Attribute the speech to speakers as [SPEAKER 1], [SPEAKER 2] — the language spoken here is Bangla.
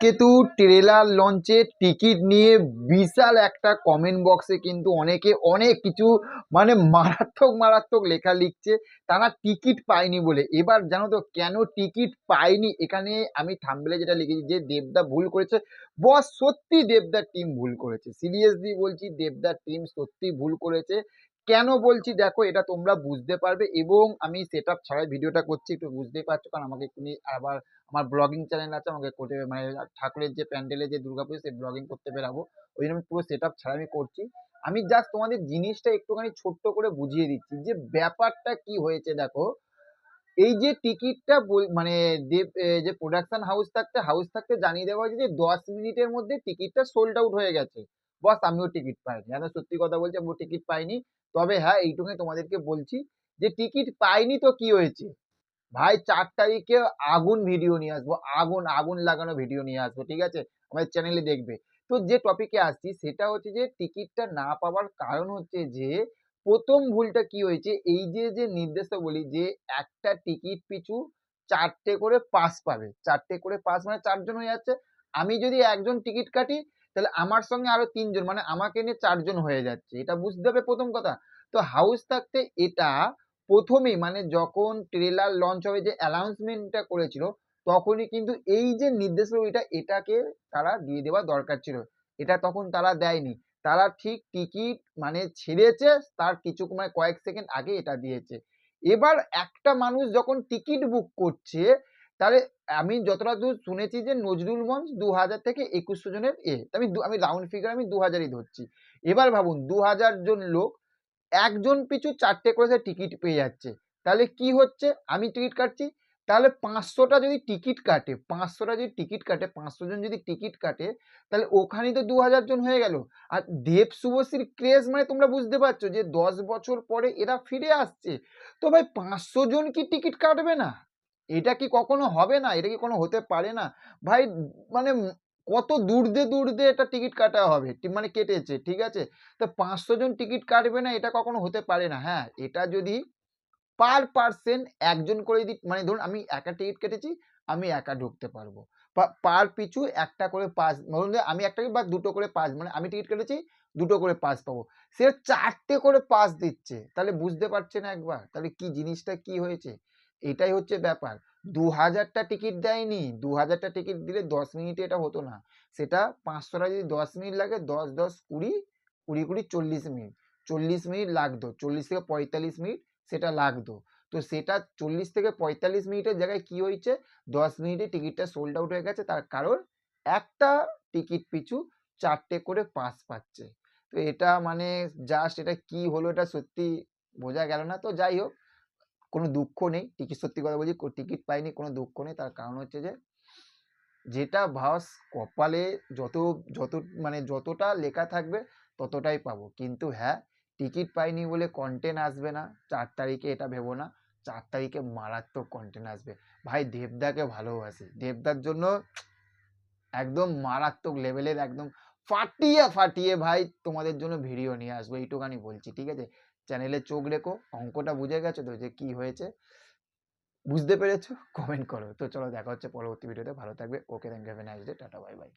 [SPEAKER 1] কেতু ট্রেলার লঞ্চে টিকিট নিয়ে বিশাল একটা কমেন্ট বক্সে কিন্তু অনেকে অনেক কিছু মানে মারাত্মক মারাত্মক লেখা লিখছে। তারা টিকিট পায়নি বলে। এবার জানো তো কেন টিকিট পায়নি? এখানে আমি থাম্বলে যেটা লিখেছি যে দেবদা ভুল করেছে। বস সত্যি দেবদার টিম ভুল করেছে। সিরিয়াসলি বলছি, দেবদার টিম সত্যি ভুল করেছে। কেন বলছি দেখো, এটা তোমরা বুঝতে পারবে এবং আমি সেট ছাড়াই ভিডিওটা করছি। একটু বুঝতেই পারছ, কারণ আমাকে এক্ষুনি আবার আমার ব্লগিং চ্যানেল আছে, আমাকে করতে মানে ঠাকুরের যে প্যান্ডেলে যে দুর্গাপুজো, সেই ব্লগিং করতে বেরাবো। ওই জন্য আমি পুরো সেট আপ ছাড়া আমি করছি। আমি জাস্ট তোমাদের জিনিসটা একটুখানি ছোট্ট করে বুঝিয়ে দিচ্ছি যে ব্যাপারটা কি হয়েছে দেখো। এই যে টিকিটটা মানে যে প্রোডাকশন হাউস থাকতে হাউস থাকতে জানিয়ে দেওয়া হয়েছে যে দশ মিনিটের মধ্যে টিকিটটা সোল্ড আউট হয়ে গেছে। বস, আমিও টিকিট পাইনি। আমি সত্যি কথা বলছি, আমিও টিকিট পাইনি। তবে হ্যাঁ এইটুকুনি তোমাদেরকে বলছি যে টিকিট পাইনি তো কি হয়েছে? ভাই, চার তারিখে আগুন ভিডিও নিয়ে আসব, আগুন আগুন লাগানো ভিডিও নিয়ে আসব, ঠিক আছে? আমাদের চ্যানেলে দেখবে। তো যে টপিকে আসছি, সেটা হচ্ছে যে টিকিটটা না পাওয়ার কারণ হচ্ছে যে, প্রথম ভুলটা কি হয়েছে? এই যে যে নির্দেশাবলী যে একটা টিকিট পিছু চারটে করে পাস পাবে। চারটে করে পাস মানে চারজন হয়ে যাচ্ছে। আমি যদি একজন টিকিট কাটি, তাহলে আমার সঙ্গে আরও তিনজন মানে আমাকে নিয়ে চারজন হয়ে যাচ্ছে। এটা বুঝতে হবে প্রথম কথা। তো হাউস থাকতে এটা প্রথমেই মানে যখন ট্রেলার লঞ্চ হবে যে অ্যানাউন্সমেন্টটা করেছিল, তখনই কিন্তু এই যে নির্দেশাবলীটা এটাকে তারা দিয়ে দেওয়া দরকার ছিল। এটা তখন তারা দেয়নি। তারা ঠিক টিকিট মানে ছেড়েছে, তার কিছু মানে কয়েক সেকেন্ড আগে এটা দিয়েছে। এবার একটা মানুষ যখন টিকিট বুক করছে, তাহলে আমি যতটা দূর শুনেছি যে নজরুল মঞ্চ দু হাজার থেকে একুশশো জনের এ, আমি আমি রাউন্ড ফিগার আমি দু হাজারই ধরছি। এবার ভাবুন দু হাজার জন লোক একজন পিছু চারটে করে সে টিকিট পেয়ে যাচ্ছে। তাহলে কি হচ্ছে? আমি টিকিট কাটছি। তাহলে পাঁচশোটা যদি টিকিট কাটে, পাঁচশোটা যদি টিকিট কাটে, পাঁচশো জন যদি টিকিট কাটে, তাহলে ওখানেই তো দু হাজার জন হয়ে গেল। আর দেব শুভশ্রীর ক্রেজ মানে তোমরা বুঝতে পারছ যে দশ বছর পরে এরা ফিরে আসছে। তো ভাই পাঁচশো জন কি টিকিট কাটবে না? এটা কি কখনো হবে না? এটা কি কোনো হতে পারে না? ভাই মানে কত দূর দিয়ে দূর দিয়ে এটা টিকিট কাটা হবে মানে কেটেছে, ঠিক আছে? তো পাঁচশো জন টিকিট কাটবে না, এটা কখনো হতে পারে না হ্যাঁ? এটা যদি পার পার্সন একজন করে যদি মানে ধরুন আমি একা টিকিট কেটেছি, আমি একা ঢুকতে পারব। পার পিছু একটা করে পাস ধরুন আমি একটা বা দুটো করে পাস মানে আমি টিকিট কেটেছি, দুটো করে পাস পাবো। সে চারটে করে পাস দিচ্ছে, তাহলে বুঝতে পারছে না একবার, তাহলে কি জিনিসটা কি হয়েছে? এটাই হচ্ছে ব্যাপার। দু হাজারটা টিকিট দেয়নি দু হাজারটা টিকিট দিলে দশ মিনিটে এটা হতো না। সেটা পাঁচশোটা যদি দশ মিনিট লাগে, দশ দশ, কুড়ি কুড়ি কুড়ি, চল্লিশ মিনিট। চল্লিশ মিনিট লাগতো, চল্লিশ থেকে পঁয়তাল্লিশ মিনিট সেটা লাগতো। তো সেটা চল্লিশ থেকে পঁয়তাল্লিশ মিনিটের জায়গায় কি হয়েছে? দশ মিনিটে টিকিটটা সোল্ড আউট হয়ে গেছে, তার কারণ একটা টিকিট পিছু চারটে করে পাস পাচ্ছে। তো এটা মানে জাস্ট এটা কি হলো, এটা সত্যি বোঝা গেল না। তো যাই হোক কোনো দুঃখ নেই। টিকিট সত্যি কথা বলছি টিকিট পাইনি, কোনো দুঃখ নেই। তার কারণ হচ্ছে যে, যেটা ভাস কপালে যত যত মানে যতটা লেখা থাকবে ততটাই পাবো। কিন্তু হ্যাঁ টিকিট পাইনি বলে কন্টেন্ট আসবে না। চার তারিখে এটা ভেবো না। চার তারিখে মারাত্মক কন্টেন্ট আসবে। ভাই, দেবদাকে ভালোবাসি। দেবদার জন্য একদম মারাত্মক লেভেলের একদম ফাটিয়ে ফাটিয়ে ভাই তোমাদের জন্য ভিডিও নিয়ে আসব। এইটুখানি বলছি, ঠিক আছে? চ্যানেলে চোখ রেখো, অঙ্কটা বুঝে গেছো তো যে কি হয়েছে? বুঝতে পেরেছ? কমেন্ট করো। তো চলো দেখা হচ্ছে পরবর্তী ভিডিওতে ভালো থাকবে। Okay thank you have a nice day tata bye bye